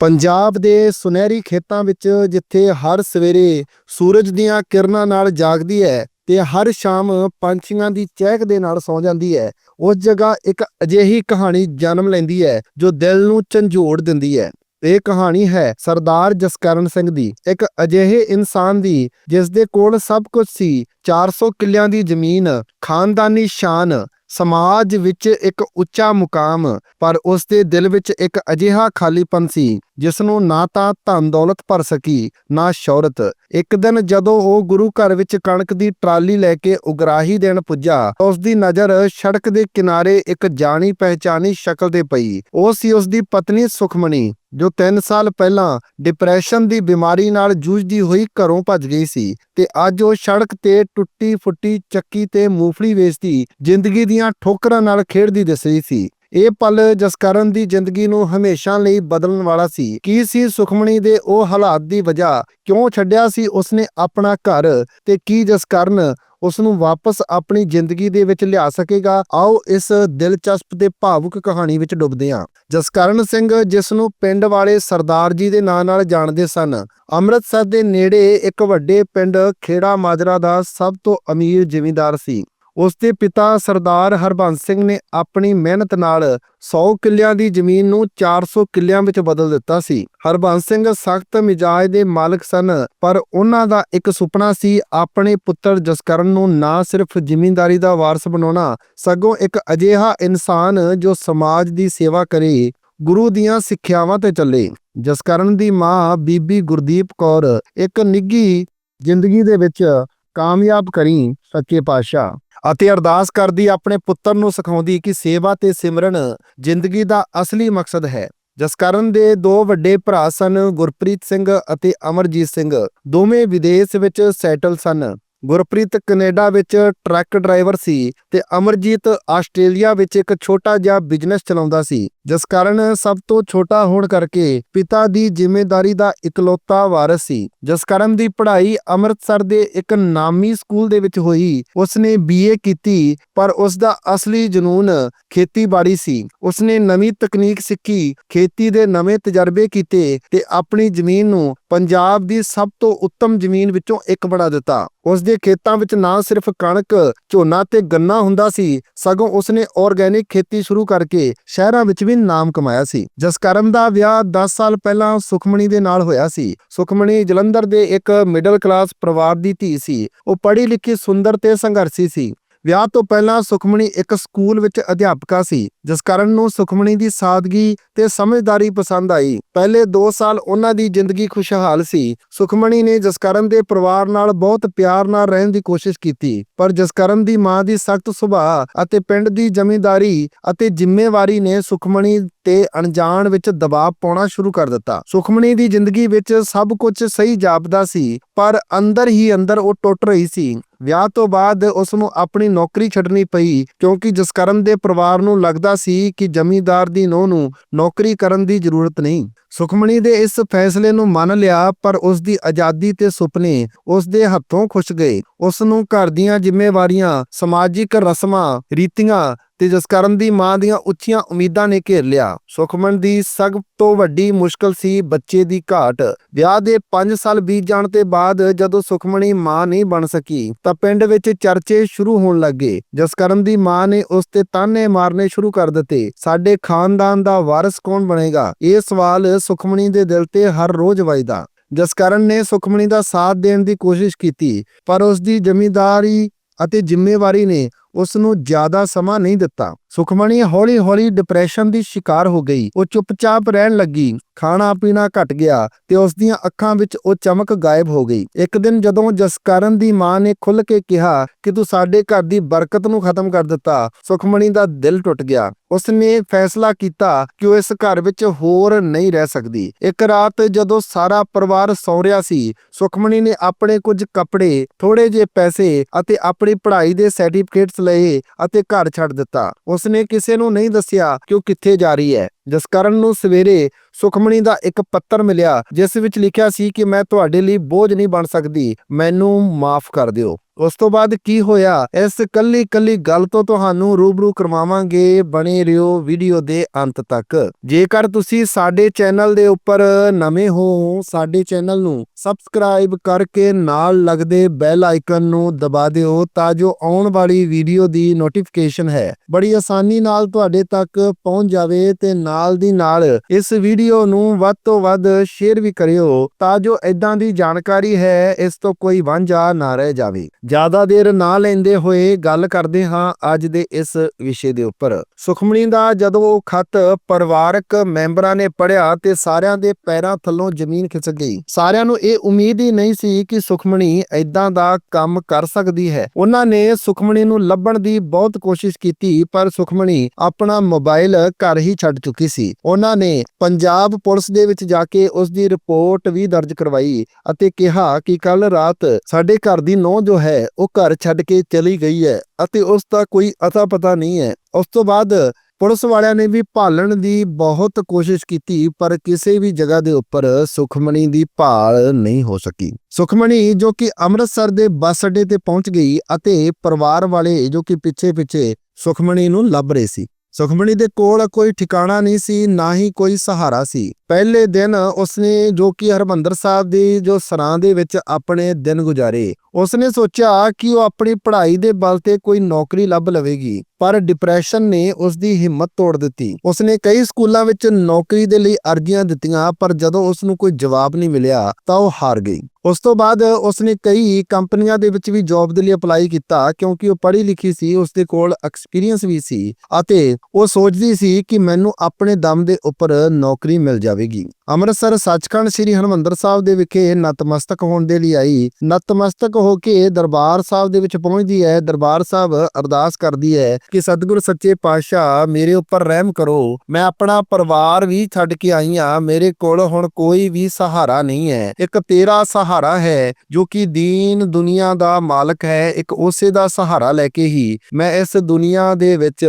ਪੰਜਾਬ ਦੇ ਸੁਨਹਿਰੀ ਖੇਤਾਂ ਵਿੱਚ ਜਿੱਥੇ ਹਰ ਸਵੇਰੇ ਸੂਰਜ ਦੀਆਂ ਕਿਰਨਾਂ ਨਾਲ ਜਾਗਦੀ ਹੈ ਤੇ ਹਰ ਸ਼ਾਮ ਪੰਛੀਆਂ ਦੀ ਚਹਿਕ ਦੇ ਨਾਲ ਸੌਂ ਜਾਂਦੀ ਹੈ, ਉਸ ਜਗ੍ਹਾ ਇੱਕ ਅਜਿਹੀ ਕਹਾਣੀ ਜਨਮ ਲੈਂਦੀ ਹੈ ਜੋ ਦਿਲ ਨੂੰ ਝੰਜੋੜ ਦਿੰਦੀ ਹੈ। ਇਹ ਕਹਾਣੀ ਹੈ ਸਰਦਾਰ ਜਸਕਰਨ ਸਿੰਘ ਦੀ। ਇੱਕ ਅਜਿਹੇ ਇਨਸਾਨ ਦੀ ਜਿਸ ਦੇ ਕੋਲ ਸਭ ਕੁਝ ਸੀ 400 ਕਿੱਲਿਆਂ ਦੀ ਜ਼ਮੀਨ, ਖਾਨਦਾਨੀ ਸ਼ਾਨ ਸਮਾਜ ਵਿੱਚ ਇੱਕ ਉੱਚਾ ਮੁਕਾਮ, ਪਰ ਉਸ ਦੇ ਦਿਲ ਵਿੱਚ ਇੱਕ ਅਜਿਹਾ ਖਾਲੀਪਨ ਸੀ ਜਿਸ ਨੂੰ ਨਾ ਤਾਂ ਧਨ ਦੌਲਤ ਭਰ ਸਕੀ, ਨਾ ਸ਼ੌਹਰਤ। ਇੱਕ ਦਿਨ ਜਦੋਂ ਉਹ ਗੁਰੂ ਘਰ ਵਿੱਚ ਕਣਕ ਦੀ ਟਰਾਲੀ ਲੈ ਕੇ ਉਗਰਾਹੀ ਦੇਣ ਪੁੱਜਾ, ਤਾਂ ਉਸ ਦੀ ਨਜ਼ਰ ਸੜਕ ਦੇ ਕਿਨਾਰੇ ਇੱਕ ਜਾਣੀ ਪਹਿਚਾਨੀ ਸ਼ਕਲ ਤੇ ਪਈ। ਉਹ ਸੀ ਉਸ ਦੀ ਪਤਨੀ ਸੁਖਮਣੀ ਜੋ 3 ਸਾਲ ਪਹਿਲਾਂ ਡਿਪਰੈਸ਼ਨ ਦੀ ਬਿਮਾਰੀ ਨਾਲ ਜੂਝਦੀ ਹੋਈ ਘਰੋਂ ਭੱਜ ਗਈ ਸੀ ਤੇ ਅੱਜ ਉਹ ਸੜਕ ਤੇ ਟੁੱਟੀ ਫੁੱਟੀ ਚੱਕੀ ਤੇ ਮੂੰਗਫਲੀ ਵੇਚਦੀ ਜ਼ਿੰਦਗੀ ਦੀਆਂ ਠੋਕਰਾਂ ਨਾਲ ਖੇਡਦੀ ਦਿਸ ਰਹੀ ਸੀ। ਇਹ ਪਲ ਜਸਕਰਨ ਦੀ ਜ਼ਿੰਦਗੀ ਨੂੰ ਹਮੇਸ਼ਾ ਲਈ ਬਦਲਣ ਵਾਲਾ ਸੀ। ਕੀ ਸੀ ਸੁਖਮਣੀ ਦੇ ਉਹ ਹਾਲਾਤ ਦੀ ਵਜ੍ਹਾ? ਕਿਉਂ ਛੱਡਿਆ ਸੀ ਉਸਨੇ ਆਪਣਾ ਘਰ? ਤੇ ਕੀ ਜਸਕਰਨ ਉਸ ਨੂੰ ਵਾਪਸ ਆਪਣੀ ਜ਼ਿੰਦਗੀ ਦੇ ਵਿੱਚ ਲਿਆ ਸਕੇਗਾ। ਆਓ ਇਸ ਦਿਲਚਸਪ ਤੇ ਭਾਵੁਕ ਕਹਾਣੀ ਵਿੱਚ ਡੁੱਬਦੇ ਹਾਂ। ਜਸਕਰਨ ਸਿੰਘ ਜਿਸ ਨੂੰ ਪਿੰਡ ਵਾਲੇ ਸਰਦਾਰ ਜੀ ਦੇ ਨਾਂ ਨਾਲ ਜਾਣਦੇ ਸਨ, ਅੰਮ੍ਰਿਤਸਰ ਦੇ ਨੇੜੇ ਇੱਕ ਵੱਡੇ ਪਿੰਡ ਖੇੜਾ ਮਾਜਰਾ ਦਾ ਸਭ ਤੋਂ ਅਮੀਰ ਜ਼ਿਮੀਂਦਾਰ ਸੀ। ਉਸ ਦੇ ਪਿਤਾ ਸਰਦਾਰ ਹਰਬੰਸ ਸਿੰਘ ਨੇ ਆਪਣੀ ਮਿਹਨਤ ਨਾਲ 100 ਕਿੱਲਿਆਂ ਦੀ ਜ਼ਮੀਨ ਨੂੰ 400 ਕਿੱਲਿਆਂ ਵਿੱਚ ਬਦਲ ਦਿੱਤਾ ਸੀ। ਹਰਬੰਸ ਸਿੰਘ ਸਖਤ ਮਿਜਾਜ ਦੇ ਮਾਲਕ ਸਨ, ਪਰ ਉਹਨਾਂ ਦਾ ਇੱਕ ਸੁਪਨਾ ਸੀ ਆਪਣੇ ਪੁੱਤਰ ਜਸਕਰਨ ਨੂੰ ਨਾ ਸਿਰਫ ਜ਼ਿਮੀਂਦਾਰੀ ਦਾ ਵਾਰਸ ਬਣਾਉਣਾ, ਸਗੋਂ ਇੱਕ ਅਜਿਹਾ ਇਨਸਾਨ ਜੋ ਸਮਾਜ ਦੀ ਸੇਵਾ ਕਰੇ, ਗੁਰੂ ਦੀਆਂ ਸਿੱਖਿਆਵਾਂ ਤੇ ਚੱਲੇ। ਜਸਕਰਨ ਦੀ ਮਾਂ ਬੀਬੀ ਗੁਰਦੀਪ ਕੌਰ ਇੱਕ ਨਿੱਗੀ ਜ਼ਿੰਦਗੀ ਦੇ ਵਿੱਚ ਕਾਮਯਾਬ ਕਰੀ ਸੱਚੇ ਪਾਤਸ਼ਾਹ। ਅਤੇ ਅਰਦਾਸ ਕਰਦੀ ਆਪਣੇ ਪੁੱਤਰ ਨੂੰ ਸਿਖਾਉਂਦੀ ਕਿ ਸੇਵਾ ਤੇ ਸਿਮਰਨ ਜ਼ਿੰਦਗੀ ਦਾ ਅਸਲੀ ਮਕਸਦ ਹੈ। ਜਸਕਰਨ ਦੇ ਦੋ ਵੱਡੇ ਭਰਾ ਸਨ, ਗੁਰਪ੍ਰੀਤ ਸਿੰਘ ਅਤੇ ਅਮਰਜੀਤ ਸਿੰਘ। ਦੋਵੇਂ ਵਿਦੇਸ਼ ਵਿੱਚ ਸੈਟਲ ਸਨ। ਗੁਰਪ੍ਰੀਤ ਕੈਨੇਡਾ ਵਿੱਚ ਟਰੱਕ ਡਰਾਈਵਰ ਸੀ ਤੇ ਅਮਰਜੀਤ ਆਸਟ੍ਰੇਲੀਆ ਵਿੱਚ ਇੱਕ ਛੋਟਾ ਜਿਹਾ ਬਿਜ਼ਨਸ ਚਲਾਉਂਦਾ ਸੀ, ਜਿਸ ਕਾਰਨ ਸਭ ਤੋਂ ਛੋਟਾ ਹੋਣ ਕਰਕੇ ਪਿਤਾ ਦੀ ਜ਼ਿੰਮੇਵਾਰੀ ਦਾ ਇਕਲੌਤਾ ਵਾਰਸ ਸੀ। ਜਸਕਰਨ ਦੀ ਪੜ੍ਹਾਈ ਅੰਮ੍ਰਿਤਸਰ ਦੇ ਇੱਕ ਨਾਮੀ ਸਕੂਲ ਦੇ ਵਿੱਚ ਹੋਈ, ਉਸਨੇ ਬੀਏ ਕੀਤੀ, ਪਰ ਉਸ ਦਾ ਅਸਲੀ ਜਨੂਨ ਖੇਤੀਬਾੜੀ ਸੀ। ਉਸਨੇ ਨਵੀਂ ਤਕਨੀਕ ਸਿੱਖੀ, ਖੇਤੀ ਦੇ ਨਵੇਂ ਤਜਰਬੇ ਕੀਤੇ ਤੇ ਆਪਣੀ ਜ਼ਮੀਨ ਨੂੰ ਪੰਜਾਬ ਦੀ ਸਭ ਤੋਂ ਉੱਤਮ ਜ਼ਮੀਨ ਵਿੱਚੋਂ ਇੱਕ ਬਣਾ ਦਿੱਤਾ। ਉਸ ਦੇ ਖੇਤਾਂ ਵਿੱਚ ਨਾ ਸਿਰਫ ਕਣਕ, ਝੋਨਾ ਤੇ ਗੰਨਾ ਹੁੰਦਾ ਸੀ, ਸਗੋਂ ਉਸਨੇ ਆਰਗੈਨਿਕ ਖੇਤੀ ਸ਼ੁਰੂ ਕਰਕੇ ਸ਼ਹਿਰਾਂ ਵਿੱਚ ਵੀ ਨਾਮ ਕਮਾਇਆ ਸੀ। ਜਸਕਰਨ ਦਾ ਵਿਆਹ 10 ਸਾਲ ਪਹਿਲਾਂ ਸੁਖਮਣੀ ਦੇ ਨਾਲ ਹੋਇਆ ਸੀ। ਸੁਖਮਣੀ ਜਲੰਧਰ ਦੇ ਇੱਕ ਮਿਡਲ ਕਲਾਸ ਪਰਿਵਾਰ ਦੀ ਧੀ ਸੀ। ਉਹ ਪੜ੍ਹੀ ਲਿਖੀ ਸੁੰਦਰ ਤੇ ਸੰਘਰਸ਼ੀ ਸੀ। ਵਿਆਹ ਤੋਂ ਪਹਿਲਾਂ ਸੁਖਮਣੀ ਇੱਕ ਸਕੂਲ ਵਿੱਚ ਅਧਿਆਪਕਾ ਸੀ, ਜਿਸ ਕਾਰਨ ਨੂੰ ਸੁਖਮਣੀ ਦੀ ਸਾਦਗੀ ਤੇ ਸਮਝਦਾਰੀ ਪਸੰਦ ਆਈ। ਪਹਿਲੇ 2 ਸਾਲ ਉਹਨਾਂ ਦੀ ਜ਼ਿੰਦਗੀ ਖੁਸ਼ਹਾਲ ਸੀ। ਸੁਖਮਣੀ ਨੇ ਜਸਕਰਨ ਦੇ ਪਰਿਵਾਰ ਨਾਲ ਬਹੁਤ ਪਿਆਰ ਨਾਲ ਰਹਿਣ ਦੀ ਕੋਸ਼ਿਸ਼ ਕੀਤੀ, ਪਰ ਜਸਕਰਨ ਦੀ ਮਾਂ ਦੀ ਸਖਤ ਸੁਭਾਅ ਅਤੇ ਪਿੰਡ ਦੀ ਜ਼ਿੰਮੇਵਾਰੀ ਅਤੇ ਜ਼ਿੰਮੇਵਾਰੀ ਨੇ ਸੁਖਮਣੀ ਤੇ ਅਣਜਾਣ ਵਿੱਚ ਦਬਾਅ ਪਾਉਣਾ ਸ਼ੁਰੂ ਕਰ ਦਿੱਤਾ। ਸੁਖਮਣੀ ਦੀ ਜ਼ਿੰਦਗੀ ਵਿੱਚ ਸਭ ਕੁਝ ਸਹੀ ਜਾਪਦਾ ਸੀ, ਪਰ ਅੰਦਰ ਹੀ ਅੰਦਰ ਉਹ ਟੁੱਟ ਰਹੀ ਸੀ। ਵਿਆਹ ਤੋਂ ਬਾਅਦ ਉਸ ਨੂੰ ਆਪਣੀ ਨੌਕਰੀ ਛੱਡਣੀ ਪਈ, ਕਿਉਂਕਿ ਜਸਕਰਨ ਦੇ ਪਰਿਵਾਰ ਨੂੰ ਲੱਗਦਾ ਸੀ ਕਿ ਜ਼ਮੀਂਦਾਰ ਦੀ ਨੂੰਹ ਨੂੰ ਨੌਕਰੀ ਕਰਨ ਦੀ ਜ਼ਰੂਰਤ ਨਹੀਂ। ਸੁਖਮਣੀ ਦੇ ਇਸ ਫੈਸਲੇ ਨੂੰ ਮੰਨ ਲਿਆ, ਪਰ ਉਸ ਦੀ ਆਜ਼ਾਦੀ ਤੇ ਸੁਪਨੇ ਉਸ ਦੇ ਹੱਥੋਂ ਖੁੱਸ ਗਏ। ਉਸ ਨੂੰ ਘਰ ਦੀਆਂ ਜ਼ਿੰਮੇਵਾਰੀਆਂ, ਸਮਾਜਿਕ ਰਸਮਾਂ, ਰੀਤੀਆਂ ਤੇ ਜਸਕਰਨ ਦੀ ਮਾਂ ਦੀਆਂ ਉੱਚੀਆਂ ਉਮੀਦਾਂ ਨੇ ਘੇਰ ਲਿਆ। ਸੁਖਮਨ ਦੀ ਸਭ ਤੋਂ ਵੱਡੀ ਮੁਸ਼ਕਲ ਸੀ ਬੱਚੇ ਦੀ ਘਾਟ। ਵਿਆਹ ਦੇ 5 ਸਾਲ ਬੀਤ ਜਾਣ ਤੇ ਬਾਅਦ ਜਦੋਂ ਸੁਖਮਣੀ ਮਾਂ ਨਹੀਂ ਬਣ ਸਕੀ, ਤਾਂ ਪਿੰਡ ਵਿੱਚ ਚਰਚੇ ਸ਼ੁਰੂ ਹੋਣ ਲੱਗੇ। ਜਸਕਰਨ ਦੀ ਮਾਂ ਨੇ ਉਸ ਤੇ ਤਾਨੇ ਮਾਰਨੇ ਸ਼ੁਰੂ ਕਰ ਦਿੱਤੇ। ਸਾਡੇ ਖਾਨਦਾਨ ਦਾ ਵਾਰਿਸ ਕੌਣ ਬਣੇਗਾ? ਇਹ ਸਵਾਲ ਸੁਖਮਣੀ ਦੇ ਦਿਲ ਤੇ ਹਰ ਰੋਜ਼ ਵੱਜਦਾ। ਜਸਕਰਨ ਨੇ ਸੁਖਮਣੀ ਦਾ ਸਾਥ ਦੇਣ ਦੀ ਕੋਸ਼ਿਸ਼ ਕੀਤੀ, ਪਰ ਉਸ ਦੀ ਜ਼ਿੰਮੇਵਾਰੀ ਅਤੇ ਜ਼ਿੰਮੇਵਾਰੀ ਨੇ ਉਸ ਨੂੰ ਜ਼ਿਆਦਾ ਸਮਾਂ ਨਹੀਂ ਦਿੱਤਾ। ਸੁਖਮਣੀ ਹੌਲੀ-ਹੌਲੀ ਡਿਪਰੈਸ਼ਨ ਦੀ ਸ਼ਿਕਾਰ ਹੋ ਗਈ। ਉਹ ਚੁੱਪਚਾਪ ਰਹਿਣ ਲੱਗੀ। ਖਾਣਾ ਪੀਣਾ ਘਟ ਗਿਆ ਤੇ ਉਸ ਦੀਆਂ ਅੱਖਾਂ ਵਿੱਚ ਉਹ ਚਮਕ ਗਾਇਬ ਹੋ ਗਈ। ਇੱਕ ਦਿਨ ਜਦੋਂ ਜਸਕਰਨ ਦੀ ਮਾਂ ਨੇ ਖੁੱਲ੍ਹ ਕੇ ਕਿਹਾ ਕਿ ਤੂੰ ਸਾਡੇ ਘਰ ਦੀ ਬਰਕਤ ਨੂੰ ਖਤਮ ਕਰ ਦਿੱਤਾ ਸੁਖਮਣੀ ਦਾ ਦਿਲ ਟੁੱਟ ਗਿਆ। ਉਸ ਨੇ ਫੈਸਲਾ ਕੀਤਾ ਕਿ ਉਹ ਇਸ ਘਰ ਵਿੱਚ ਹੋਰ ਨਹੀਂ ਰਹਿ ਸਕਦੀ। ਇੱਕ ਰਾਤ ਜਦੋਂ ਸਾਰਾ ਪਰਿਵਾਰ ਸੌ ਰਿਹਾ ਸੀ ਸੁਖਮਣੀ ਨੇ ਆਪਣੇ ਕੁਝ ਕੱਪੜੇ ਥੋੜੇ ਜਿਹੇ ਪੈਸੇ ਅਤੇ ਆਪਣੀ ਪੜ੍ਹਾਈ ਦੇ ਸਰਟੀਫਿਕੇਟ ਸਰਟੀਫਿਕੇਟਸ ਲਏ ਅਤੇ ਘਰ ਛੱਡ ਦਿੱਤਾ। ਉਸਨੇ ਕਿਸੇ ਨੂੰ ਨਹੀਂ ਦੱਸਿਆ ਕਿ ਉਹ ਕਿੱਥੇ ਜਾ ਰਹੀ ਹੈ। ਜਸਕਰਨ ਨੂੰ ਸਵੇਰੇ ਸੁਖਮਣੀ ਦਾ ਇੱਕ ਪੱਤਰ ਮਿਲਿਆ, ਜਿਸ ਵਿੱਚ ਲਿਖਿਆ ਸੀ ਕਿ ਮੈਂ ਤੁਹਾਡੇ ਲਈ ਬੋਝ ਨਹੀਂ ਬਣ ਸਕਦੀ। ਮੈਨੂੰ ਮਾਫ ਕਰ ਦਿਓ। ਉਸ ਤੋਂ ਬਾਅਦ ਕੀ ਹੋਇਆ? ਇਸ ਕੱਲੀ ਕੱਲੀ ਗੱਲ ਤੋਂ ਤੁਹਾਨੂੰ ਰੂਬਰੂ ਕਰਵਾਵਾਂਗੇ ਬਣੇ ਰਹੋ ਵੀਡੀਓ ਦੇ ਅੰਤ ਤੱਕ। ਜੇਕਰ ਤੁਸੀਂ ਸਾਡੇ ਚੈਨਲ ਦੇ ਉੱਪਰ ਨਵੇਂ ਹੋ, ਸਾਡੇ ਚੈਨਲ ਨੂੰ ਸਬਸਕ੍ਰਾਈਬ ਕਰਕੇ ਨਾਲ ਲੱਗਦੇ ਬੈਲ ਆਈਕਨ ਨੂੰ ਦਬਾ ਦਿਓ ਤਾਂ ਜੋ ਆਉਣ ਵਾਲੀ ਵੀਡੀਓ ਦੀ ਨੋਟੀਫਿਕੇਸ਼ਨ ਹੈ। ਬੜੀ ਆਸਾਨੀ ਨਾਲ ਤੁਹਾਡੇ ਤੱਕ ਪਹੁੰਚ ਜਾਵੇ ਤੇ ਨਾਲ ਦੀ ਨਾਲ ਇਸ ਵੀਡੀਓ ਨੂੰ ਵੱਧ ਤੋਂ ਵੱਧ ਸ਼ੇਅਰ ਵੀ ਕਰਿਓ ਤਾਂ ਜੋ ਇਦਾਂ ਦੀ ਜਾਣਕਾਰੀ ਹੈ, ਇਸ ਤੋਂ ਕੋਈ ਵਾਂਝਾ ਨਾ ਰਹਿ ਜਾਵੇ। ਜ਼ਿਆਦਾ ਦੇਰ ਨਾ ਲੈਂਦੇ ਹੋਏ ਗੱਲ ਕਰਦੇ ਹਾਂ ਅੱਜ ਦੇ ਇਸ ਵਿਸ਼ੇ ਦੇ ਉੱਪਰ। ਸੁਖਮਣੀ ਦਾ ਜਦੋਂ ਉਹ ਖਤ ਪਰਿਵਾਰਕ ਮੈਂਬਰਾਂ ਨੇ ਪੜਿਆ ਤੇ ਸਾਰਿਆਂ ਦੇ ਪੈਰਾਂ ਥੱਲੋਂ ਜ਼ਮੀਨ ਖਿਸਕ ਗਈ। ਸਾਰਿਆਂ ਨੂੰ ਇਹ ਉਮੀਦ ਹੀ ਨਹੀਂ ਸੀ ਕਿ ਸੁਖਮਣੀ ਇਦਾਂ ਦਾ ਕੰਮ ਕਰ ਸਕਦੀ ਹੈ। ਉਹਨਾਂ ਨੇ ਸੁਖਮਣੀ ਨੂੰ ਲੱਭਣ ਦੀ ਬਹੁਤ ਕੋਸ਼ਿਸ਼ ਕੀਤੀ, ਪਰ ਸੁਖਮਣੀ ਆਪਣਾ ਮੋਬਾਈਲ ਘਰ ਹੀ ਛੱਡ ਚੁੱਕੀ ਸੀ। ਉਹਨਾਂ ਨੇ ਪੰਜਾਬ ਪੁਲਿਸ ਦੇ ਵਿੱਚ ਜਾ ਕੇ ਉਸ ਦੀ ਰਿਪੋਰਟ ਵੀ ਦਰਜ ਕਰਵਾਈ ਅਤੇ ਕਿਹਾ ਕਿ ਕੱਲ ਰਾਤ ਸਾਡੇ ਘਰ ਦੀ ਨੌ ਜੋ ਹੈ ਉਹ ਘਰ ਛੱਡ ਕੇ ਚਲੀ ਗਈ ਹੈ ਅਤੇ ਉਸ ਦਾ ਕੋਈ ਅਤਾ ਪਤਾ ਨਹੀਂ ਹੈ। ਉਸ ਤੋਂ ਬਾਅਦ ਪੁਲਿਸ ਵਾਲਿਆਂ ਨੇ ਵੀ ਭਾਲਣ ਦੀ ਬਹੁਤ ਕੋਸ਼ਿਸ਼ ਕੀਤੀ, ਪਰ ਕਿਸੇ ਵੀ ਜਗ੍ਹਾ ਦੇ ਉੱਪਰ ਸੁਖਮਣੀ ਦੀ ਭਾਲ ਨਹੀਂ ਹੋ ਸਕੀ। ਸੁਖਮਣੀ ਜੋ ਕਿ ਅੰਮ੍ਰਿਤਸਰ ਦੇ ਬੱਸ ਅੱਡੇ ਤੇ ਪਹੁੰਚ ਗਈ ਅਤੇ ਪਰਿਵਾਰ ਵਾਲੇ ਜੋ ਕਿ ਪਿੱਛੇ ਪਿੱਛੇ ਸੁਖਮਣੀ ਨੂੰ ਲੱਭ ਰਹੇ ਸੀ। ਸੁਖਮਣੀ ਦੇ ਕੋਲ ਕੋਈ ਠਿਕਾਣਾ ਨਹੀਂ ਸੀ, ਨਾ ਹੀ ਕੋਈ ਸਹਾਰਾ ਸੀ। ਪਹਿਲੇ ਦਿਨ ਉਸਨੇ ਜੋ ਕਿ ਹਰਮੰਦਰ ਸਾਹਿਬ ਦੀ ਜੋ ਸਰਾਂ ਦੇ ਵਿੱਚ ਆਪਣੇ ਦਿਨ ਗੁਜ਼ਾਰੇ, ਉਸਨੇ ਸੋਚਿਆ ਕਿ ਉਹ ਆਪਣੀ ਪੜ੍ਹਾਈ ਦੇ ਬਲ ਤੇ ਕੋਈ ਨੌਕਰੀ ਲੱਭ ਲਵੇਗੀ, ਪਰ ਡਿਪਰੈਸ਼ਨ ਨੇ ਉਸ ਦੀ ਹਿੰਮਤ ਤੋੜ ਦਿੱਤੀ। ਉਸਨੇ ਕਈ ਸਕੂਲਾਂ ਵਿੱਚ ਨੌਕਰੀ ਦੇ ਲਈ ਅਰਜ਼ੀਆਂ ਦਿੱਤੀਆਂ, ਪਰ ਜਦੋਂ ਉਸ ਨੂੰ ਕੋਈ ਜਵਾਬ ਨਹੀਂ ਮਿਲਿਆ, ਤਾਂ ਉਹ ਹਾਰ ਗਈ। ਉਸ ਤੋਂ ਬਾਅਦ ਉਸਨੇ ਕਈ ਕੰਪਨੀਆਂ ਦੇ ਵਿੱਚ ਵੀ ਜੌਬ ਦੇ ਲਈ ਅਪਲਾਈ ਕੀਤਾ, ਕਿਉਂਕਿ ਉਹ ਪੜ੍ਹੀ ਲਿਖੀ ਸੀ ਉਸ ਦੇ ਕੋਲ ਐਕਸਪੀਰੀਅੰਸ ਵੀ ਸੀ, ਅਤੇ ਉਹ ਸੋਚਦੀ ਸੀ ਕਿ ਮੈਨੂੰ ਆਪਣੇ ਦਮ ਦੇ ਉੱਪਰ ਨੌਕਰੀ ਮਿਲ ਜਾਵੇ। ਜਾਵੇਗੀ। ਅੰਮ੍ਰਿਤਸਰ, ਸੱਚਖੰਡ ਸ੍ਰੀ ਹਰਮੰਦਰ ਸਾਹਿਬ ਦੇ ਵਿਖੇ ਨਤਮਸਤਕ ਹੋਣ ਦੇ ਲਈ ਆਈ। ਨਤਮਸਤਕ ਹੋ ਕੇ ਦਰਬਾਰ ਸਾਹਿਬ ਦੇ ਵਿੱਚ ਪਹੁੰਚਦੀ ਹੈ। ਦਰਬਾਰ ਸਾਹਿਬ ਅਰਦਾਸ ਕਰਦੀ ਹੈ ਕਿ ਸਤਿਗੁਰ ਸੱਚੇ ਪਾਤਸ਼ਾਹ, ਮੇਰੇ ਉੱਪਰ ਰਹਿਮ ਕਰੋ। ਮੈਂ ਆਪਣਾ ਪਰਿਵਾਰ ਵੀ ਛੱਡ ਕੇ ਆਈ ਹਾਂ। ਮੇਰੇ ਕੋਲ ਹੁਣ ਕੋਈ ਵੀ ਸਹਾਰਾ ਨਹੀਂ ਹੈ। ਇੱਕ ਤੇਰਾ ਸਹਾਰਾ ਹੈ, ਜੋ ਕਿ ਦੀਨ ਦੁਨੀਆ ਦਾ ਮਾਲਕ ਹੈ। ਇੱਕ ਉਸੇ ਦਾ ਸਹਾਰਾ ਲੈ ਕੇ ਹੀ ਮੈਂ ਇਸ ਦੁਨੀਆ ਦੇ ਵਿੱਚ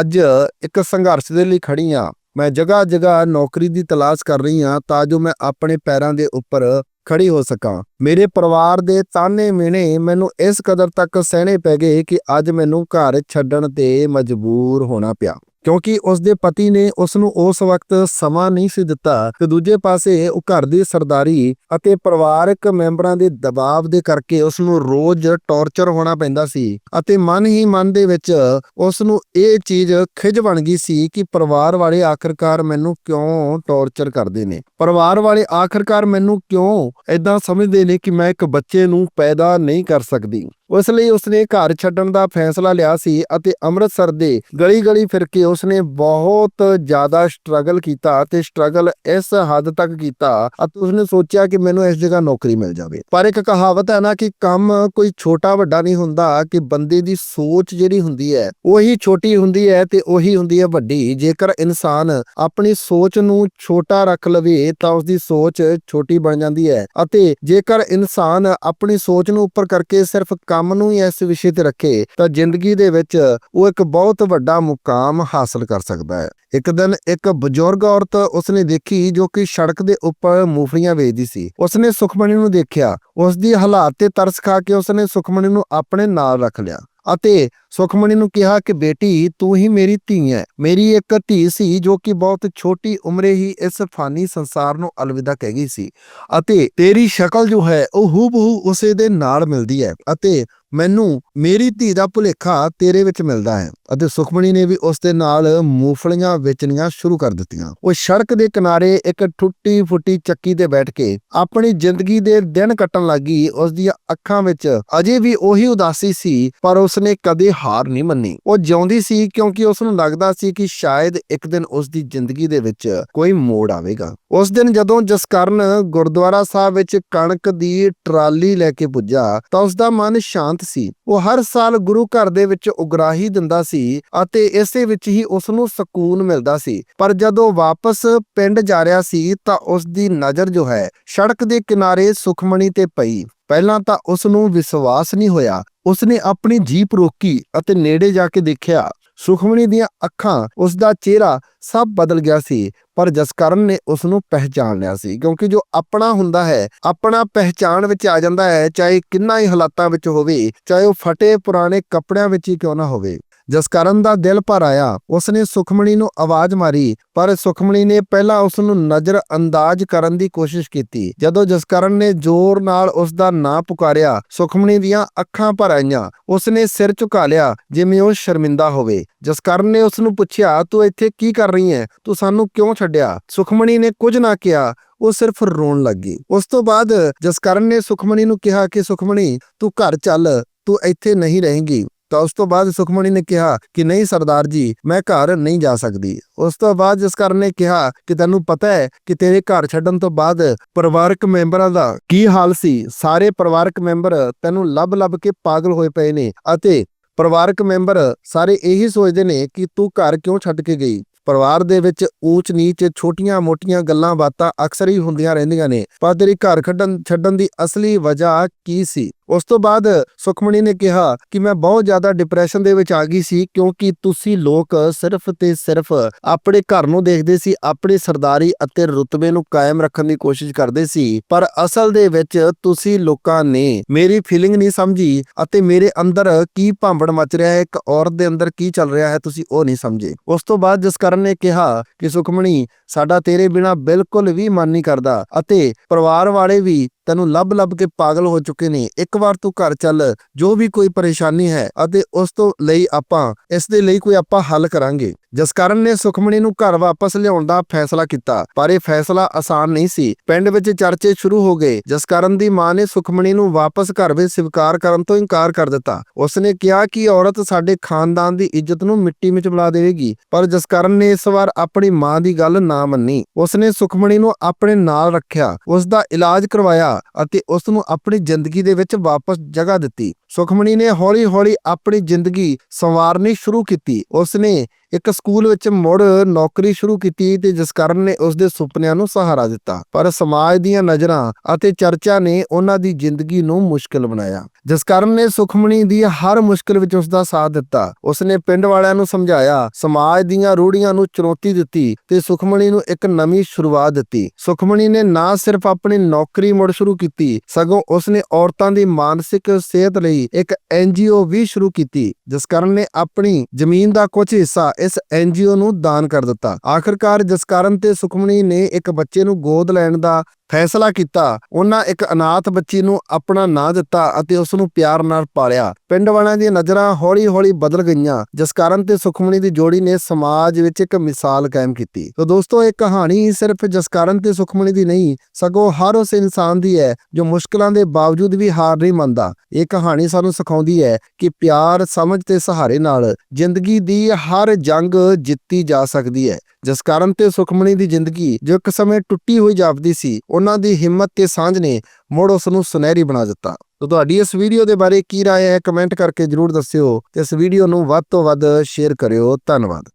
ਅੱਜ ਇੱਕ ਸੰਘਰਸ਼ ਦੇ ਲਈ ਖੜੀ ਹਾਂ। ਮੈਂ ਜਗ੍ਹਾ ਜਗ੍ਹਾ ਨੌਕਰੀ ਦੀ ਤਲਾਸ਼ ਕਰ ਰਹੀ ਹਾਂ ਤਾਂ ਜੋ ਮੈਂ ਆਪਣੇ ਪੈਰਾਂ ਦੇ ਉੱਪਰ ਖੜੀ ਹੋ ਸਕਾਂ। ਮੇਰੇ ਪਰਿਵਾਰ ਦੇ ਤਾਨੇ ਮਿਹਣੇ ਮੈਨੂੰ ਇਸ ਕਦਰ ਤੱਕ ਸਹਿਣੇ ਪੈ ਗਏ ਕਿ ਅੱਜ ਮੈਨੂੰ ਘਰ ਛੱਡਣ ਤੇ ਮਜਬੂਰ ਹੋਣਾ ਪਿਆ। ਕਿਉਂਕਿ ਉਸ ਦੇ ਪਤੀ ਨੇ ਉਸ ਨੂੰ ਉਸ ਵਕਤ ਸਮਾਂ ਨਹੀਂ ਸੀ ਦਿੱਤਾ ਤੇ ਦੂਜੇ ਪਾਸੇ ਉਹ ਘਰ ਦੀ ਸਰਦਾਰੀ ਅਤੇ ਪਰਿਵਾਰਕ ਮੈਂਬਰਾਂ ਦੇ ਦਬਾਅ ਦੇ ਕਰਕੇ ਉਸ ਨੂੰ ਰੋਜ਼ ਟੌਰਚਰ ਹੋਣਾ ਪੈਂਦਾ ਸੀ ਅਤੇ ਮਨ ਹੀ ਮਨ ਦੇ ਵਿੱਚ ਉਸ ਨੂੰ ਇਹ ਚੀਜ਼ ਖਿਜ ਬਣ ਗਈ ਸੀ ਕਿ ਪਰਿਵਾਰ ਵਾਲੇ ਆਖਰਕਾਰ ਮੈਨੂੰ ਕਿਉਂ ਟੌਰਚਰ ਕਰਦੇ ਨੇ? ਪਰਿਵਾਰ ਵਾਲੇ ਆਖਰਕਾਰ ਮੈਨੂੰ ਕਿਉਂ ਐਦਾਂ ਸਮਝਦੇ ਨੇ ਕਿ ਮੈਂ ਇੱਕ ਬੱਚੇ ਨੂੰ ਪੈਦਾ ਨਹੀਂ ਕਰ ਸਕਦੀ? ਉਸ ਲਈ ਉਸਨੇ ਘਰ ਛੱਡਣ ਦਾ ਫੈਸਲਾ ਲਿਆ ਸੀ ਅਤੇ ਅੰਮ੍ਰਿਤਸਰ ਦੇ ਗਲੀ ਗਲੀ ਫਿਰ ਕੇ ਉਸਨੇ ਬਹੁਤ ਜ਼ਿਆਦਾ ਸਟਰਗਲ ਕੀਤਾ ਤੇ ਸਟਰਗਲ ਇਸ ਹੱਦ ਤੱਕ ਕੀਤਾ ਅਤੇ ਉਸਨੇ ਸੋਚਿਆ ਕਿ ਮੈਨੂੰ ਇਸ ਜਗ੍ਹਾ ਨੌਕਰੀ ਮਿਲ ਜਾਵੇ। ਪਰ ਇੱਕ ਕਹਾਵਤ ਹੈ ਨਾ ਕਿ ਕੰਮ ਕੋਈ ਛੋਟਾ ਵੱਡਾ ਨਹੀਂ ਹੁੰਦਾ ਕਿ ਬੰਦੇ ਦੀ ਸੋਚ ਜਿਹੜੀ ਹੁੰਦੀ ਹੈ, ਉਹੀ ਛੋਟੀ ਹੁੰਦੀ ਹੈ ਤੇ ਉਹੀ ਹੁੰਦੀ ਹੈ ਵੱਡੀ। ਜੇਕਰ ਇਨਸਾਨ ਆਪਣੀ ਸੋਚ ਨੂੰ ਛੋਟਾ ਰੱਖ ਲਵੇ ਤਾਂ ਉਸਦੀ ਸੋਚ ਛੋਟੀ ਬਣ ਜਾਂਦੀ ਹੈ ਅਤੇ ਜੇਕਰ ਇਨਸਾਨ ਆਪਣੀ ਸੋਚ ਨੂੰ ਉੱਪਰ ਕਰਕੇ ਸਿਰਫ ਕੰਮ ਨੂੰ ਹੀ ਇਸ ਵਿਸ਼ੇ ਤੇ ਰੱਖੇ ਤਾਂ ਜ਼ਿੰਦਗੀ ਦੇ ਵਿੱਚ ਉਹ ਇੱਕ ਬਹੁਤ ਵੱਡਾ ਮੁਕਾਮ ਹਾਸਲ ਕਰ ਸਕਦਾ ਹੈ। ਇੱਕ ਦਿਨ ਇੱਕ ਬਜ਼ੁਰਗ ਔਰਤ ਉਸਨੇ ਦੇਖੀ ਜੋ ਕਿ ਸੜਕ ਦੇ ਉੱਪਰ ਮੂੰਗਫਲੀਆਂ ਵੇਚਦੀ ਸੀ। ਉਸਨੇ ਸੁਖਮਣੀ ਨੂੰ ਦੇਖਿਆ। ਉਸ ਦੀ ਹਾਲਾਤ ਤੇ ਤਰਸ ਖਾ ਕੇ ਉਸਨੇ ਸੁਖਮਣੀ ਨੂੰ ਆਪਣੇ ਨਾਲ ਰੱਖ ਲਿਆ। ਅਤੇ ਸੁਖਮਣੀ ਨੂੰ ਕਿਹਾ ਕਿ ਬੇਟੀ, ਤੂੰ ਹੀ ਮੇਰੀ ਧੀ ਹੈ ਮੇਰੀ ਇੱਕ ਧੀ ਸੀ ਜੋ ਕਿ ਬਹੁਤ ਛੋਟੀ ਉਮਰੇ ਹੀ ਇਸ ਫਾਨੀ ਸੰਸਾਰ ਨੂੰ ਅਲਵਿਦਾ ਕਹਿ ਗਈ ਸੀ। ਅਤੇ ਤੇਰੀ ਸ਼ਕਲ ਜੋ ਹੈ, ਉਹ ਹੂਬਹੂ ਉਸੇ ਦੇ ਨਾਲ ਮਿਲਦੀ ਹੈ ਅਤੇ ਮੈਨੂੰ ਮੇਰੀ ਧੀ ਦਾ ਭੁਲੇਖਾ ਤੇਰੇ ਵਿੱਚ ਮਿਲਦਾ ਹੈ ਅਤੇ ਸੁਖਮਣੀ ਨੇ ਵੀ ਉਸ ਦੇ ਨਾਲ ਮੂੰਗਫਲੀਆਂ ਵੇਚਣੀਆਂ ਸ਼ੁਰੂ ਕਰ ਦਿੱਤੀਆਂ। ਉਹ ਸੜਕ ਦੇ ਕਿਨਾਰੇ ਇੱਕ ਟੁੱਟੀ ਫੁੱਟੀ ਚੱਕੀ ਤੇ ਬੈਠ ਕੇ ਆਪਣੀ ਜ਼ਿੰਦਗੀ ਦੇ ਦਿਨ ਕੱਟਣ ਲੱਗੀ। ਉਸ ਦੀਆਂ ਅੱਖਾਂ ਵਿੱਚ ਅਜੇ ਵੀ ਉਹੀ ਉਦਾਸੀ ਸੀ, ਪਰ ਉਸਨੇ ਕਦੇ ਹਾਰ ਨਹੀਂ ਮੰਨੀ। ਉਹ ਜਿਉਂਦੀ ਸੀ ਕਿਉਂਕਿ ਉਸ ਨੂੰ ਲੱਗਦਾ ਸੀ ਕਿ ਸ਼ਾਇਦ ਇੱਕ ਦਿਨ ਉਸ ਦੀ ਜ਼ਿੰਦਗੀ ਦੇ ਵਿੱਚ ਕੋਈ ਮੋੜ ਆਵੇਗਾ। ਉਸ ਦਿਨ ਜਦੋਂ ਜਸਕਰਨ ਗੁਰਦੁਆਰਾ ਸਾਹਿਬ ਵਿੱਚ ਕਣਕ ਦੀ ਟਰਾਲੀ ਲੈ ਕੇ ਪੁੱਜਾ, ਤਾਂ ਉਸ ਦਾ ਮਨ ਸ਼ਾਂਤ ਸੀ। ਉਹ ਹਰ ਸਾਲ ਗੁਰੂ ਘਰ ਦੇ ਵਿੱਚ ਉਗਰਾਹੀ ਦਿੰਦਾ ਸੀ ਅਤੇ ਇਸੇ ਵਿੱਚ ਹੀ ਉਸ ਨੂੰ ਸਕੂਨ ਮਿਲਦਾ ਸੀ। ਪਰ ਜਦੋਂ ਵਾਪਸ ਪਿੰਡ ਜਾ ਰਿਹਾ ਸੀ ਤਾਂ ਉਸ ਦੀ ਨਜ਼ਰ ਜੋ ਹੈ ਸੜਕ ਦੇ ਕਿਨਾਰੇ ਸੁਖਮਣੀ ਤੇ ਪਈ। ਪਹਿਲਾਂ ਤਾਂ ਉਸ ਨੂੰ ਵਿਸ਼ਵਾਸ ਨਹੀਂ ਹੋਇਆ। ਉਸਨੇ ਆਪਣੀ ਜੀਪ ਰੋਕੀ ਅਤੇ ਨੇੜੇ ਜਾ ਕੇ ਦੇਖਿਆ। ਸੁਖਮਣੀ ਦੀਆਂ ਅੱਖਾਂ ਉਸ ਦਾ ਚਿਹਰਾ ਸਭ ਬਦਲ ਗਿਆ ਸੀ, ਪਰ ਜਸਕਰਨ ਨੇ ਉਸ ਨੂੰ ਪਹਿਚਾਨ ਲਿਆ ਸੀ, ਕਿਉਂਕਿ ਜੋ ਆਪਣਾ ਹੁੰਦਾ ਹੈ, ਆਪਣਾ ਪਹਿਚਾਨ ਵਿੱਚ ਆ ਜਾਂਦਾ ਹੈ, ਚਾਹੇ ਕਿੰਨਾ ਹੀ ਹਾਲਾਤਾਂ ਵਿੱਚ ਹੋਵੇ, ਚਾਹੇ ਉਹ ਫਟੇ ਪੁਰਾਣੇ ਕੱਪੜਿਆਂ ਵਿੱਚ ਹੀ ਕਿਉਂ ਨਾ ਹੋਵੇ। ਜਸਕਰਨ ਦਾ ਦਿਲ ਭਰ ਆਇਆ, ਉਸਨੇ ਸੁਖਮਣੀ ਨੂੰ ਆਵਾਜ਼ ਮਾਰੀ, ਪਰ ਸੁਖਮਣੀ ਨੇ ਪਹਿਲਾਂ ਉਸ ਨੂੰ ਨਜ਼ਰ ਅੰਦਾਜ਼ ਕਰਨ ਦੀ ਕੋਸ਼ਿਸ਼ ਕੀਤੀ। ਜਦੋਂ ਜਸਕਰਨ ਨੇ ਜ਼ੋਰ ਨਾਲ ਉਸ ਦਾ ਨਾਂ ਪੁਕਾਰਿਆ, ਸੁਖਮਣੀ ਦੀਆਂ ਅੱਖਾਂ ਭਰ ਆਈਆਂ। ਉਸਨੇ ਸਿਰ ਝੁਕਾ ਲਿਆ, ਜਿਵੇਂ ਉਹ ਸ਼ਰਮਿੰਦਾ ਹੋਵੇ। ਜਸਕਰਨ ਨੇ ਉਸ ਨੂੰ ਪੁੱਛਿਆ, ਤੂੰ ਇੱਥੇ ਕੀ ਕਰ ਰਹੀ ਹੈ? ਤੂੰ ਸਾਨੂੰ ਕਿਉਂ ਛੱਡਿਆ? ਸੁਖਮਣੀ ਨੇ ਕੁਝ ਨਾ ਕਿਹਾ, ਉਹ ਸਿਰਫ ਰੋਣ ਲੱਗੀ ਉਸ ਤੋਂ ਬਾਅਦ ਜਸਕਰਨ ਨੇ ਸੁਖਮਣੀ ਨੂੰ ਕਿਹਾ ਕਿ, ਸੁਖਮਣੀ, ਤੂੰ ਘਰ ਚੱਲ, ਤੂੰ ਇੱਥੇ ਨਹੀਂ ਰਹੇਂਗੀ। ਤਾਂ ਉਸ ਤੋਂ ਬਾਅਦ ਸੁਖਮਣੀ ਨੇ ਕਿਹਾ ਕਿ ਨਹੀਂ ਸਰਦਾਰ ਜੀ, ਮੈਂ ਘਰ ਨਹੀਂ ਜਾ ਸਕਦੀ। ਉਸ ਤੋਂ ਬਾਅਦ ਜਸਕਰਨ ਨੇ ਕਿਹਾ ਕਿ ਤੈਨੂੰ ਪਤਾ ਹੈ ਕਿ ਤੇਰੇ ਘਰ ਛੱਡਣ ਤੋਂ ਬਾਅਦ ਪਰਿਵਾਰਕ ਮੈਂਬਰਾਂ ਦਾ ਕੀ ਹਾਲ ਸੀ? ਸਾਰੇ ਪਰਿਵਾਰਕ ਮੈਂਬਰ ਤੈਨੂੰ ਲੱਭ-ਲੱਭ ਕੇ ਪਾਗਲ ਹੋਏ ਪਏ ਨੇ ਅਤੇ ਪਰਿਵਾਰਕ ਮੈਂਬਰ ਸਾਰੇ ਇਹੀ ਸੋਚਦੇ ਨੇ ਕਿ ਤੂੰ ਘਰ ਕਿਉਂ ਛੱਡ ਕੇ ਗਈ? ਪਰਿਵਾਰ ਦੇ ਵਿੱਚ ਊਚ ਨੀਚ ਛੋਟੀਆਂ-ਮੋਟੀਆਂ ਗੱਲਾਂ ਬਾਤਾਂ ਅਕਸਰ ਹੀ ਹੁੰਦੀਆਂ ਰਹਿੰਦੀਆਂ ਨੇ। ਪਰ ਘਰ ਛੱਡਣ ਛੱਡਣ ਦੀ ਅਸਲੀ ਵਜ੍ਹਾ ਕੀ ਸੀ? ਉਸ ਤੋਂ ਬਾਅਦ ਸੁਖਮਣੀ ਨੇ ਕਿਹਾ ਕਿ ਮੈਂ ਬਹੁਤ ਜ਼ਿਆਦਾ ਡਿਪਰੈਸ਼ਨ ਦੇ ਵਿੱਚ ਆ ਗਈ ਸੀ ਕਿਉਂਕਿ ਤੁਸੀਂ ਲੋਕ ਸਿਰਫ ਤੇ ਸਿਰਫ ਆਪਣੇ ਘਰ ਨੂੰ ਦੇਖਦੇ ਸੀ, ਆਪਣੀ ਸਰਦਾਰੀ ਅਤੇ ਰੁਤਬੇ ਨੂੰ ਕਾਇਮ ਰੱਖਣ ਦੀ ਕੋਸ਼ਿਸ਼ ਕਰਦੇ ਸੀ। ਪਰ ਅਸਲ ਦੇ ਵਿੱਚ ਤੁਸੀਂ ਲੋਕਾਂ ਨੇ ਮੇਰੀ ਫੀਲਿੰਗ ਨਹੀਂ ਸਮਝੀ ਅਤੇ ਮੇਰੇ ਅੰਦਰ ਕੀ ਭਾਂਬੜ ਮਚ ਰਿਹਾ ਹੈ, ਇੱਕ ਔਰਤ ਦੇ ਅੰਦਰ ਕੀ ਚੱਲ ਰਿਹਾ ਹੈ, ਤੁਸੀਂ ਉਹ ਨਹੀਂ ਸਮਝੇ। ਉਸ ਤੋਂ ਬਾਅਦ ਜਸਕਰਨ ਨੇ ਕਿਹਾ ਕਿ ਸੁਖਮਣੀ, ਸਾਡਾ ਤੇਰੇ ਬਿਨਾ ਬਿਲਕੁਲ ਵੀ ਮਨ ਨਹੀਂ ਕਰਦਾ ਅਤੇ ਪਰਿਵਾਰ ਵਾਲੇ ਵੀ ਤੈਨੂੰ ਲੱਭ-ਲੱਭ ਕੇ ਪਾਗਲ ਹੋ ਚੁੱਕੇ ਨੇ। ਇੱਕ ਵਾਰ ਤੂੰ ਘਰ ਚੱਲ, ਜੋ ਵੀ ਕੋਈ ਪਰੇਸ਼ਾਨੀ ਹੈ ਅਤੇ ਉਸ ਤੋਂ ਲਈ ਆਪਾਂ, ਇਸ ਦੇ ਲਈ ਕੋਈ ਆਪਾਂ ਹੱਲ ਕਰਾਂਗੇ। ਜਸਕਰਨ ਨੇ ਸੁਖਮਣੀ ਨੂੰ ਘਰ ਵਾਪਸ ਲਿਆਉਣ ਦਾ ਫੈਸਲਾ ਕੀਤਾ, ਪਰ ਇਹ ਫੈਸਲਾ ਆਸਾਨ ਨਹੀਂ ਸੀ। ਪਿੰਡ ਵਿੱਚ ਚਰਚੇ ਸ਼ੁਰੂ ਹੋ ਗਏ। ਜਸਕਰਨ ਦੀ ਮਾਂ ਨੇ ਸੁਖਮਣੀ ਨੂੰ ਵਾਪਸ ਘਰ ਵਿੱਚ ਸਵੀਕਾਰ ਕਰਨ ਤੋਂ ਇਨਕਾਰ ਕਰ ਦਿੱਤਾ। ਉਸਨੇ ਕਿਹਾ ਕਿ ਔਰਤ ਸਾਡੇ ਖਾਨਦਾਨ ਦੀ ਇੱਜ਼ਤ ਨੂੰ ਮਿੱਟੀ ਵਿੱਚ ਮਿਲਾ ਦੇਵੇਗੀ, ਪਰ ਜਸਕਰਨ ਨੇ ਇਸ ਵਾਰ ਆਪਣੀ ਮਾਂ ਦੀ ਗੱਲ ਨਾ ਮੰਨੀ। ਉਸਨੇ ਸੁਖਮਣੀ ਨੂੰ ਆਪਣੇ ਨਾਲ ਰੱਖਿਆ। ਉਸ ਦਾ ਇਲਾਜ ਕਰਵਾਇਆ। ਅਤੇ ਉਸ ਨੂੰ ਆਪਣੀ ਜ਼ਿੰਦਗੀ ਦੇ ਵਿੱਚ ਵਾਪਸ ਜਗ੍ਹਾ ਦਿੱਤੀ। ਸੁਖਮਣੀ ਨੇ ਹੌਲੀ-ਹੌਲੀ ਆਪਣੀ ਜ਼ਿੰਦਗੀ ਸੰਵਾਰਨੀ ਸ਼ੁਰੂ ਕੀਤੀ। ਉਸਨੇ ਇੱਕ ਸਕੂਲ ਵਿੱਚ ਮੁੜ ਨੌਕਰੀ ਸ਼ੁਰੂ ਕੀਤੀ ਤੇ ਜਿਸ ਕਾਰਨ ਨੇ ਉਸਦੇ ਸੁਪਨਿਆਂ ਨੂੰ ਸਹਾਰਾ ਦਿੱਤਾ। ਪਰ ਸਮਾਜ ਦੀਆਂ ਨਜ਼ਰਾਂ ਅਤੇ ਚਰਚਾ ਨੇ ਉਹਨਾਂ ਦੀ ਜ਼ਿੰਦਗੀ ਨੂੰ ਮੁਸ਼ਕਲ ਬਣਾਇਆ। ਜਿਸ ਕਾਰਨ ਨੇ ਸੁਖਮਣੀ ਦੀ ਹਰ ਮੁਸ਼ਕਲ ਵਿੱਚ ਉਸਦਾ ਸਾਥ ਦਿੱਤਾ। ਉਸਨੇ ਪਿੰਡ ਵਾਲਿਆਂ ਨੂੰ ਸਮਝਾਇਆ, ਸਮਾਜ ਦੀਆਂ ਰੂੜੀਆਂ ਨੂੰ ਚੁਣੌਤੀ ਦਿੱਤੀ ਤੇ ਸੁਖਮਣੀ ਨੂੰ ਇੱਕ ਨਵੀਂ ਸ਼ੁਰੂਆਤ ਦਿੱਤੀ। ਸੁਖਮਣੀ ਨੇ ਨਾ ਸਿਰਫ ਆਪਣੀ ਨੌਕਰੀ ਮੁੜ ਸ਼ੁਰੂ ਕੀਤੀ, ਸਗੋਂ ਉਸਨੇ ਔਰਤਾਂ ਦੀ ਮਾਨਸਿਕ ਸਿਹਤ ਲਈ ਇੱਕ ਐਨਜੀਓ ਵੀ ਸ਼ੁਰੂ ਕੀਤੀ ਜਸਕਰਨ ਨੇ ਆਪਣੀ ਜ਼ਮੀਨ ਦਾ ਕੁਝ ਹਿੱਸਾ ਇਸ ਐਨਜੀਓ ਨੂੰ ਦਾਨ ਕਰ ਦਿੱਤਾ। ਆਖਰਕਾਰ ਜਸਕਰਨ ਤੇ ਸੁਖਮਣੀ ਨੇ ਇੱਕ ਬੱਚੇ ਨੂੰ ਗੋਦ ਲੈਣ ਦਾ ਫੈਸਲਾ ਕੀਤਾ। ਉਹਨਾਂ ਇੱਕ ਅਨਾਥ ਬੱਚੀ ਨੂੰ ਆਪਣਾ ਨਾਂ ਦਿੱਤਾ ਅਤੇ ਉਸ ਨੂੰ ਪਿਆਰ ਨਾਲ ਪਾਲਿਆ। ਪਿੰਡ ਵਾਲਿਆਂ ਦੀਆਂ ਨਜ਼ਰਾਂ ਹੌਲੀ-ਹੌਲੀ ਬਦਲ ਗਈਆਂ, ਜਿਸ ਕਾਰਨ ਤੇ ਸੁਖਮਣੀ ਦੀ ਜੋੜੀ ਨੇ ਸਮਾਜ ਵਿੱਚ ਇੱਕ ਮਿਸਾਲ ਕਾਇਮ ਕੀਤੀ। ਤਾਂ ਦੋਸਤੋ, ਇਹ ਕਹਾਣੀ ਸਿਰਫ ਜਸਕਰਨ ਤੇ ਸੁਖਮਣੀ ਦੀ ਨਹੀਂ, ਸਗੋਂ ਹਰ ਉਸ ਇਨਸਾਨ ਦੀ ਹੈ, ਜੋ ਮੁਸ਼ਕਲਾਂ ਦੇ ਬਾਵਜੂਦ ਵੀ ਹਾਰ ਨਹੀਂ ਮੰਨਦਾ। ਇਹ ਕਹਾਣੀ ਸਾਨੂੰ ਸਿਖਾਉਂਦੀ ਹੈ ਕਿ ਪਿਆਰ, ਸਮਝ ਤੇ ਸਹਾਰੇ ਨਾਲ ਜ਼ਿੰਦਗੀ ਦੀ ਹਰ ਜੰਗ ਜਿੱਤੀ ਜਾ ਸਕਦੀ ਹੈ। ਜਿਸ ਤੇ ਸੁਖਮਣੀ ਦੀ ਜ਼ਿੰਦਗੀ ਜੋ ਇੱਕ ਸਮੇਂ ਟੁੱਟੀ ਹੋਈ ਜਾਪਦੀ ਸੀ ਉਹਨਾਂ ਦੀ ਹਿੰਮਤ ਤੇ ਸਾਂਝ ਨੇ ਮੁੜ ਉਸ ਨੂੰ ਸੁਨਹਿਰੀ ਬਣਾ ਦਿੱਤਾ ਤੋ ਤੁਹਾਡੀ ਇਸ ਵੀਡੀਓ ਦੇ ਬਾਰੇ ਕੀ رائے ਹੈ ਕਮੈਂਟ ਕਰਕੇ ਜਰੂਰ ਦੱਸਿਓ ਤੇ ਇਸ ਵੀਡੀਓ ਨੂੰ ਵੱਧ ਤੋਂ ਵੱਧ ਸ਼ੇਅਰ ਕਰਿਓ ਧੰਨਵਾਦ